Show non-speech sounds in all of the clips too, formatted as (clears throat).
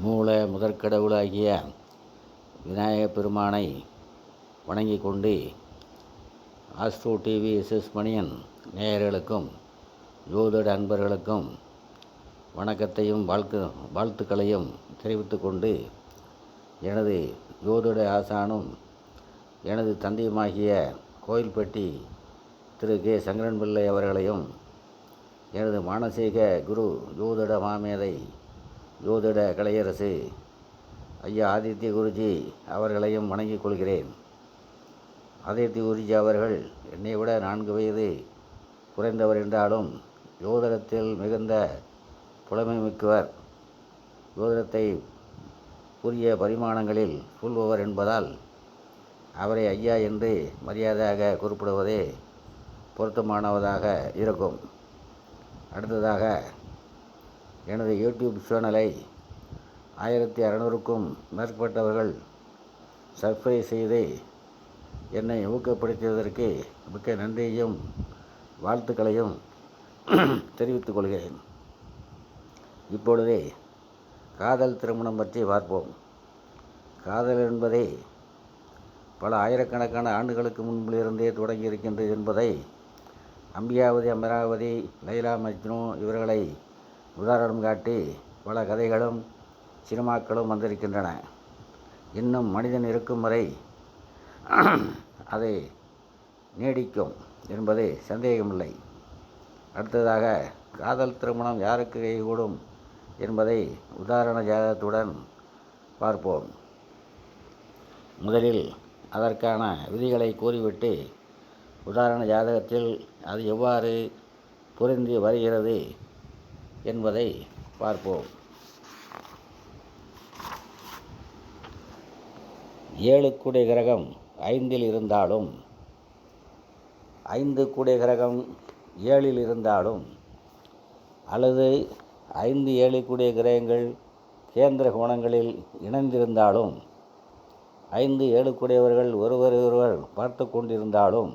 மூல முதற்கடவுளாகிய விநாயகப் பெருமானை வணங்கி கொண்டு ஆஸ்ட்ரோ டிவி எஸ்எஸ் மணியன் நேயர்களுக்கும் ஜோதிட அன்பர்களுக்கும் வணக்கத்தையும் வாழ்த்து வாழ்த்துக்களையும் தெரிவித்து கொண்டு எனது ஜோதிட ஆசானும் எனது தந்தையுமாகிய கோயில்பட்டி திரு கே. சங்கரன் பிள்ளை அவர்களையும் எனது மானசீக குரு ஜோதிட மாமேதை ஜோதிட கலையரசு ஐயா ஆதித்ய குருஜி அவர்களையும் வணங்கிக் கொள்கிறேன். ஆதித்ய குருஜி அவர்கள் என்னை விட நான்கு வயது குறைந்தவர் என்றாலும் ஜோதிடத்தில் மிகுந்த புலமை மிக்கவர். ஜோதிடத்தை புதிய பரிமாணங்களில் சொல்பவர் என்பதால் அவரை ஐயா என்று மரியாதையாக குறிப்பிடுவதே பொருத்தமானவதாக இருக்கும். அடுத்ததாக எனது யூடியூப் சேனலை ஆயிரத்தி அறநூறுக்கும் மேற்பட்டவர்கள் சப்ஸ்கிரைப் செய்து என்னை ஊக்கப்படுத்தியதற்கு மிக்க நன்றியையும் வாழ்த்துக்களையும் (clears throat) தெரிவித்துக் கொள்கிறேன். இப்பொழுதே காதல் திருமணம் பற்றி பார்ப்போம். காதல் என்பதே பல ஆயிரக்கணக்கான ஆண்டுகளுக்கு முன்பிலிருந்தே தொடங்கி இருக்கின்றது என்பதை அம்பியாவதி அமராவதி லைலா மஜ்னு இவர்களை உதாரணம் காட்டி பல கதைகளும் சினிமாக்களும் வந்திருக்கின்றன. இன்னும் மனிதன் இருக்கும் வரை அதை நீடிக்கும் என்பது சந்தேகமில்லை. அடுத்ததாக காதல் திருமணம் யாருக்கு கைகூடும் என்பதை உதாரண ஜாதகத்துடன் பார்ப்போம். முதலில் அதற்கான விதிகளை கூறிவிட்டு உதாரண ஜாதகத்தில் அது எவ்வாறு பொருந்தி வருகிறது என்பதை பார்ப்போம். ஏழு கூடை கிரகம் ஐந்தில் இருந்தாலும் ஐந்து கூடை கிரகம் ஏழில் இருந்தாலும் அல்லது ஐந்து ஏழு கூடிய கிரகங்கள் கேந்திர கோணங்களில் இணைந்திருந்தாலும் ஐந்து ஏழு கூடியவர்கள் ஒருவர் ஒருவர் பார்த்து கொண்டிருந்தாலும்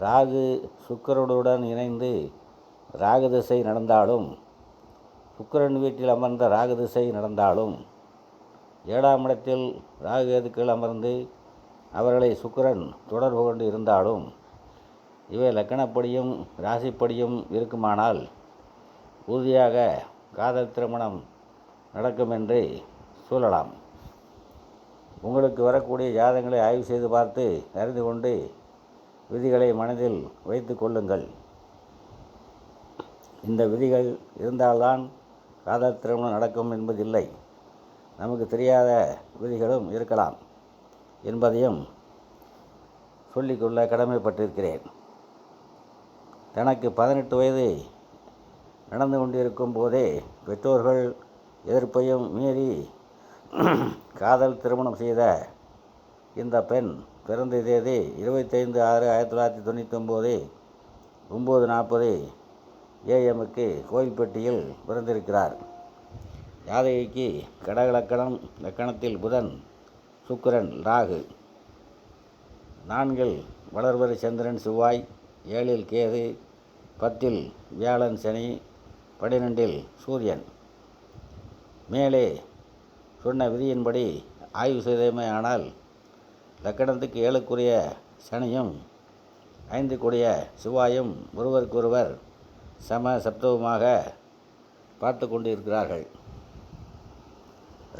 ராகு சுக்கரனுடன் இணைந்து ராகு திசை நடந்தாலும் சுக்கரன் வீட்டில் அமர்ந்த ராகு திசை நடந்தாலும் ஏழாம் இடத்தில் ராகுகேதுக்கள் அமர்ந்து அவர்களை சுக்கரன் தொடர்பு கொண்டு இருந்தாலும் இவை லக்கணப்படியும் ராசிப்படியும் இருக்குமானால் உறுதியாக காதல் திருமணம் நடக்கும் என்று சொல்லலாம். உங்களுக்கு வரக்கூடிய ஜாதங்களை ஆய்வு செய்து பார்த்து அறிந்து கொண்டு விதிகளை மனதில் வைத்து கொள்ளுங்கள். இந்த விதிகள் இருந்தால்தான் காதல் திருமணம் நடக்கும் என்பதில்லை. நமக்கு தெரியாத விதிகளும் இருக்கலாம் என்பதையும் சொல்லிக்கொள்ள கடமைப்பட்டிருக்கிறேன். தனக்கு பதினெட்டு வயது நடந்து கொண்டிருக்கும் போதே பெற்றோர்கள் எதிர்ப்பையும் மீறி காதல் திருமணம் செய்த இந்த பெண் பிறந்த தேதி இருபத்தைந்து ஆறு ஆயிரத்தி தொள்ளாயிரத்தி தொண்ணூற்றி ஒம்பது ஒம்பது நாற்பது ஏஎம்முக்கு கோயில்பட்டியில் பிறந்திருக்கிறார். யாதகிக்கு கடகலக்கணம் லக்கணத்தில் புதன் சுக்கிரன் ராகு. நான்கில் வளர்வரி சந்திரன் செவ்வாய். ஏழில் கேது பத்தில் வியாழன் சனி. பன்னிரெண்டில் சூரியன். மேலே சொன்ன விதியின்படி ஆய்வு செய்தமே ஆனால் லக்கணத்துக்கு ஏழுக்குரிய சனியும் ஐந்துக்குரிய செவ்வாயும் ஒருவருக்கொருவர் சம சப்தவுமாக பார்த்து கொண்டு இருக்கிறார்கள்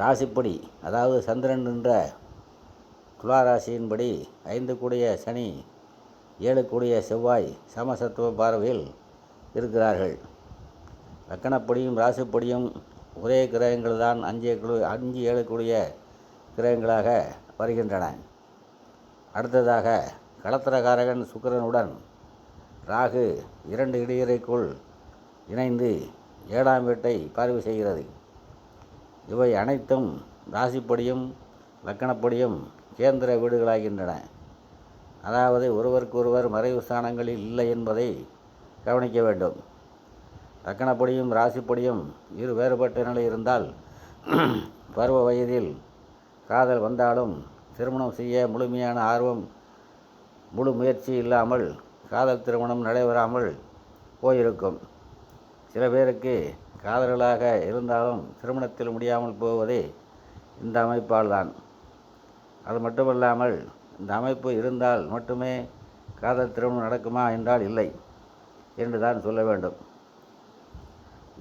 ராசிப்படி அதாவது சந்திரன் என்ற துளாராசியின்படி ஐந்து கூடிய சனி ஏழு கூடிய செவ்வாய் சமசத்துவ பார்வையில் இருக்கிறார்கள். லக்கணப்படியும் ராசிப்படியும் ஒரே கிரகங்கள் தான் அஞ்சு குழு அஞ்சு ஏழு கூடிய கிரகங்களாக வருகின்றன. அடுத்ததாக களத்திரகாரகன் சுக்கிரனுடன் ராகு இரண்டு இடையறைக்குள் இணைந்து ஏழாம் வீட்டை பார்வை செய்கிறது. இவை அனைத்தும் ராசிப்படியும் லக்கணப்படியும் கேந்திர வீடுகளாகின்றன. அதாவது ஒருவருக்கொருவர் மறைவு ஸ்தானங்களில் இல்லை என்பதை கவனிக்க வேண்டும். லக்கணப்படியும் ராசிப்படியும் இரு வேறுபட்ட நிலை இருந்தால் பருவ வயதில் காதல் வந்தாலும் திருமணம் செய்ய முழுமையான ஆர்வம் முழு முயற்சி இல்லாமல் காதல் திருமணம் நடைபெறாமல் போயிருக்கும். சில பேருக்கு காதலர்களாக இருந்தாலும் திருமணத்தில் முடியாமல் போவதே இந்த அமைப்பால் தான் அது மட்டுமல்லாமல் இந்த அமைப்பு இருந்தால் மட்டுமே காதல் திருமணம் நடக்குமா என்றால் இல்லை என்று தான் சொல்ல வேண்டும்.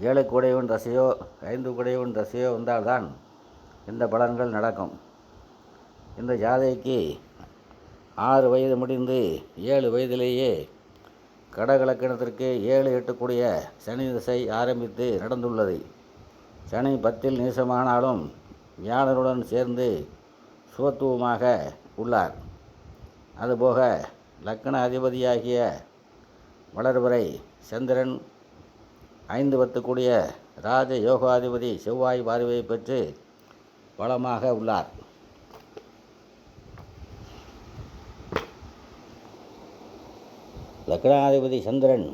ஏழு கூடையவன் தசையோ ஐந்து கூடையவன் தசையோ வந்தால்தான் இந்த பலன்கள் நடக்கும். இந்த ஜாதைக்கு ஆறு வயது முடிந்து ஏழு வயதிலேயே கடகலக்கணத்திற்கு ஏழு எட்டுக்கூடிய சனி திசை ஆரம்பித்து நடந்துள்ளது. சனி பத்தில் நீசமானாலும் வியாழனுடன் சேர்ந்து சுகத்துவமாக உள்ளார். அதுபோக லக்கண அதிபதியாகிய வளர்வரை சந்திரன் ஐந்து பத்துக்கூடிய ராஜ யோகாதிபதி செவ்வாய் பார்வையை பெற்று வளமாக உள்ளார். லக்னாதிபதி சந்திரன்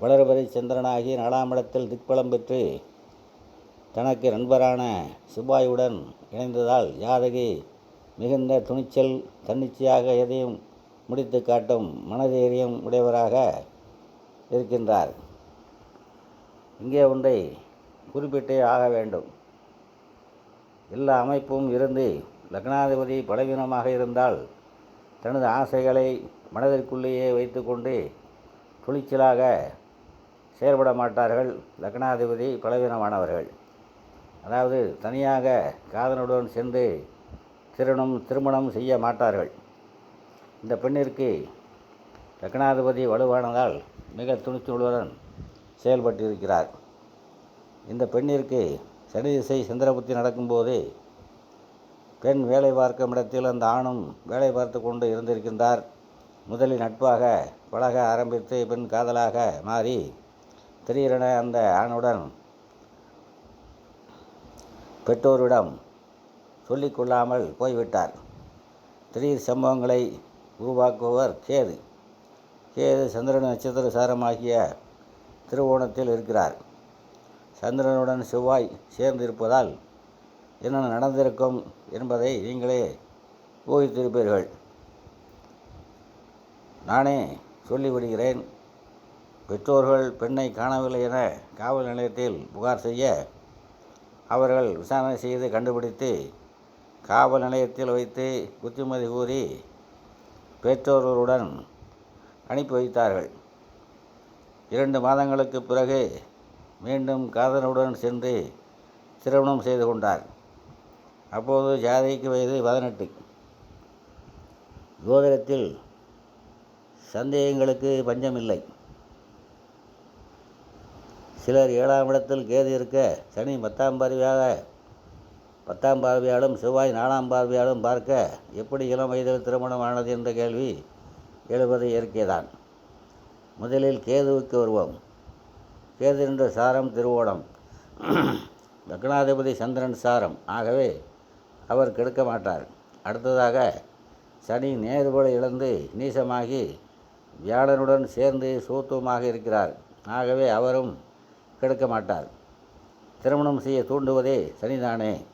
வளர்வரை சந்திரனாகி நாலாம் இடத்தில் திக்பலம் பெற்று தனக்கு நண்பரான செவ்வாயுடன் இணைந்ததால் ஜாதகி மிகுந்த துணிச்சல் தன்னிச்சையாக எதையும் முடித்து காட்டும் மனதைரியம் உடையவராக இருக்கின்றார். இங்கே ஒன்றை குறிப்பிட்டே ஆக வேண்டும். எல்லா அமைப்பும் இருந்து லக்னாதிபதி பலவீனமாக இருந்தால் தனது ஆசைகளை மனதிற்குள்ளேயே வைத்துக்கொண்டு துணிச்சலாக செயல்பட மாட்டார்கள் லக்னாதிபதி பலவீனமானவர்கள். அதாவது தனியாக காதலுடன் சென்று திருமணம் திருமணம் செய்ய மாட்டார்கள். இந்த பெண்ணிற்கு லக்னாதிபதி வலுவானதால் மிக துணிச்சலுடன் செயல்பட்டிருக்கிறார். இந்த பெண்ணிற்கு சனி திசை சந்திரபுத்தி நடக்கும்போது பெண் வேலை பார்க்கும் இடத்தில் அந்த ஆணும் வேலை பார்த்து கொண்டு இருந்திருக்கின்றார். முதலில் நட்பாக பழக ஆரம்பித்து பின் காதலாக மாறி திடீரென அந்த ஆணுடன் பெற்றோரிடம் சொல்லிக்கொள்ளாமல் போய்விட்டார். திடீர் சம்பவங்களை உருவாக்குவர் கேது. கேது சந்திரன் நட்சத்திர சாரமாகிய திருவோணத்தில் இருக்கிறார். சந்திரனுடன் செவ்வாய் சேர்ந்திருப்பதால் என்ன நடந்திருக்கும் என்பதை நீங்களே ஊகித்திருப்பீர்கள். நானே சொல்லிவிடுகிறேன். பெற்றோர்கள் பெண்ணை காணவில்லை என காவல் நிலையத்தில் புகார் செய்ய அவர்கள் விசாரணை செய்து கண்டுபிடித்து காவல் நிலையத்தில் வைத்து புத்திமதி கூறி பெற்றோர்களுடன் அனுப்பி வைத்தார்கள். இரண்டு மாதங்களுக்கு பிறகு மீண்டும் காதலனுடன் சென்று திருமணம் செய்து கொண்டார். அப்போது ஜாதிக்கு வயது பதினெட்டு. ஜோதிடத்தில் சந்தேகங்களுக்கு பஞ்சமில்லை. சிலர் ஏழாம் இடத்தில் கேது இருக்க சனி பத்தாம் பார்வையாக பத்தாம் பார்வையாலும் செவ்வாய் நாலாம் பார்வையாலும் பார்க்க எப்படி இளம் வயதில் திருமணம் ஆனது என்ற கேள்வி எழுபது இயற்கைதான் முதலில் கேதுவுக்கு வருவோம். கேது என்ற சாரம் திருவோணம். லக்னாதிபதி சந்திரன் சாரம். ஆகவே அவர் கெடுக்க மாட்டார். அடுத்ததாக சனி நேர்கோளை இழந்து நீசமாகி வியாழனுடன் சேர்ந்து சூத்துவமாக இருக்கிறார். ஆகவே அவரும் கெடுக்க மாட்டார். திருமணம் செய்ய தூண்டுவதே சனிதானே.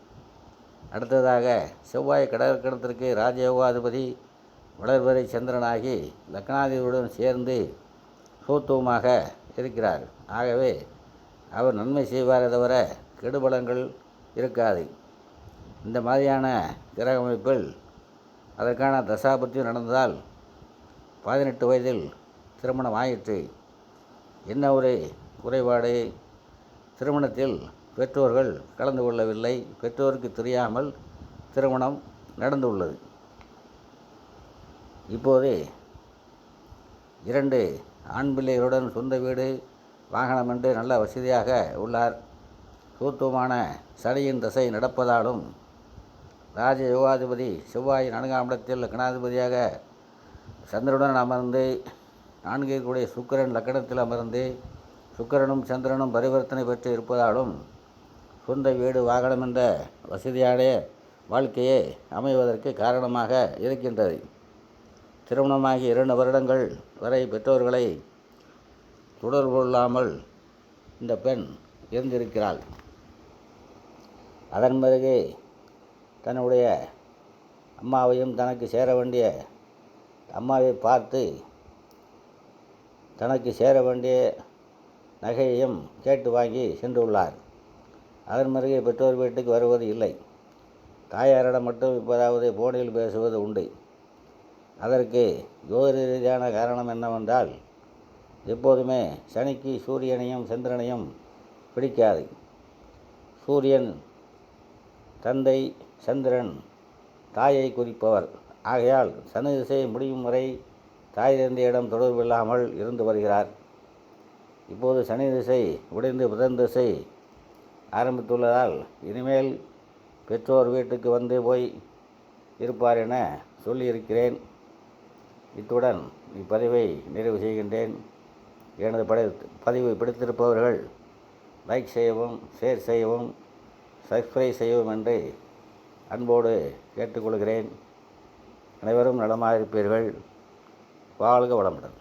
அடுத்ததாக செவ்வாய் கடற்கடத்திற்கு ராஜயோகாதிபதி வளர்வரை சந்திரனாகி லக்னாதிபதியுடன் சேர்ந்து சூத்துவமாக இருக்கிறார். ஆகவே அவர் நன்மை செய்வாரே தவிர கெடுபலங்கள் இருக்காது. இந்த மாதிரியான கிரக அமைப்பில் அதற்கான தசாபத்தியம் நடந்ததால் பதினெட்டு வயதில் திருமணம் ஆயிற்று. என்ன ஒரு குறைபாடு? திருமணத்தில் பெற்றோர்கள் கலந்து கொள்ளவில்லை. பெற்றோருக்கு தெரியாமல் திருமணம் நடந்துள்ளது. இப்போது இரண்டு ஆண் பிள்ளைகளுடன் சொந்த வீடு வாகனம் என்று நல்ல வசதியாக உள்ளார். சூத்துவமான சனியின் தசை நடப்பதாலும் ராஜ யோகாதிபதி செவ்வாய் நான்காம் இடத்தில் கணாதிபதியாக சந்திரனுடன் அமர்ந்து நான்கே கூடிய சுக்கிரன் லக்கணத்தில் அமர்ந்து சுக்கிரனும் சந்திரனும் பரிவர்த்தனை பெற்று இருப்பதாலும் சொந்த வீடு வாகனம் என்ற வசதியான வாழ்க்கையே அமைவதற்கு காரணமாக இருக்கின்றது. திருமணமாகி இரண்டு வருடங்கள் வரை பெற்றோர்களை தொடர்பு கொள்ளாமல் இந்த பெண் இருந்திருக்கிறாள். அதன் பிறகு தன்னுடைய அம்மாவையும் தனக்கு சேர வேண்டிய அம்மாவை பார்த்து தனக்கு சேர வேண்டிய நகையையும் கேட்டு வாங்கி சென்றுள்ளார். அதன் பிறகு பெற்றோர் வீட்டுக்கு வருவது இல்லை. தாயாரிடம் மட்டும் இப்போதாவது போனில் பேசுவது உண்டு. அதற்கு ஜோதிட ரீதியான காரணம் என்னவென்றால் எப்போதுமே சனிக்கு சூரியனையும் சந்திரனையும் பிடிக்காது. சூரியன் தந்தை சந்திரன் தாயை குறிப்பவர். ஆகையால் சனி திசை முடியும் வரை தாய் தந்தையிடம் தொடர்பில்லாமல் இருந்து வருகிறார். இப்போது சனி திசை உடைந்து புதன் திசை ஆரம்பித்துள்ளதால் இனிமேல் பெற்றோர் வீட்டுக்கு வந்து போய் இருப்பார் என சொல்லியிருக்கிறேன். இத்துடன் இப்பதிவை நிறைவு செய்கின்றேன். எனது படை பதிவை பிடித்திருப்பவர்கள் லைக் செய்யவும் ஷேர் செய்யவும் சப்ஸ்கிரைப் செய்யவும் என்று அன்போடு கேட்டுக்கொள்கிறேன். அனைவரும் நலமாக இருப்பீர்கள் வாழ்க வளமுடன்.